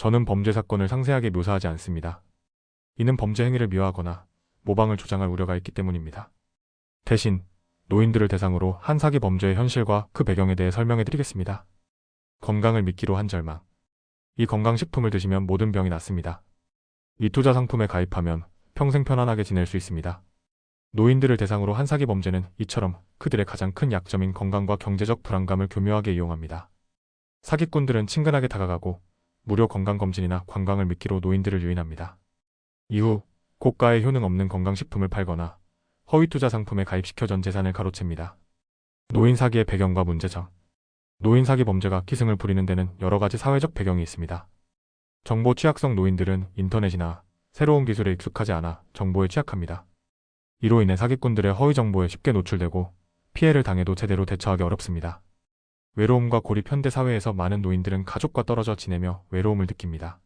저는 범죄 사건을 상세하게 묘사하지 않습니다. 이는 범죄 행위를 미화하거나 모방을 조장할 우려가 있기 때문입니다. 대신 노인들을 대상으로 한 사기 범죄의 현실과 그 배경에 대해 설명해 드리겠습니다. 건강을 믿기로 한 절망. 이 건강식품을 드시면 모든 병이 낫습니다. 이 투자 상품에 가입하면 평생 편안하게 지낼 수 있습니다. 노인들을 대상으로 한 사기 범죄는 이처럼 그들의 가장 큰 약점인 건강과 경제적 불안감을 교묘하게 이용합니다. 사기꾼들은 친근하게 다가가고 무료 건강검진이나 관광을 미끼로 노인들을 유인합니다. 이후 고가의 효능 없는 건강식품을 팔거나 허위 투자 상품에 가입시켜 전 재산을 가로챕니다. 노인 사기의 배경과 문제점. 노인 사기 범죄가 기승을 부리는 데는 여러 가지 사회적 배경이 있습니다. 정보 취약성 노인들은 인터넷이나 새로운 기술에 익숙하지 않아 정보에 취약합니다. 이로 인해 사기꾼들의 허위 정보에 쉽게 노출되고 피해를 당해도 제대로 대처하기 어렵습니다. 외로움과 고립 현대 사회에서 많은 노인들은 가족과 떨어져 지내며 외로움을 느낍니다.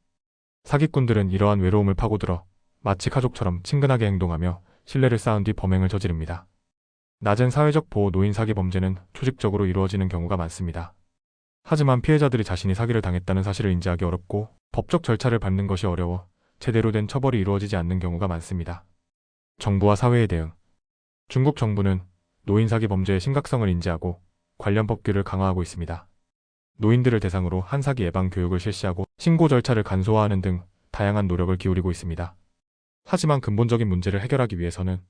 사기꾼들은 이러한 외로움을 파고들어 마치 가족처럼 친근하게 행동하며 신뢰를 쌓은 뒤 범행을 저지릅니다. 낮은 사회적 보호 노인 사기 범죄는 조직적으로 이루어지는 경우가 많습니다. 하지만 피해자들이 자신이 사기를 당했다는 사실을 인지하기 어렵고 법적 절차를 밟는 것이 어려워 제대로 된 처벌이 이루어지지 않는 경우가 많습니다. 정부와 사회의 대응. 중국 정부는 노인 사기 범죄의 심각성을 인지하고 관련 법규를 강화하고 있습니다. 노인들을 대상으로 한 사기 예방 교육을 실시하고 신고 절차를 간소화하는 등 다양한 노력을 기울이고 있습니다. 하지만 근본적인 문제를 해결하기 위해서는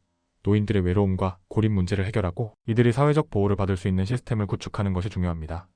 노인들의 외로움과 고립 문제를 해결하고 이들이 사회적 보호를 받을 수 있는 시스템을 구축하는 것이 중요합니다.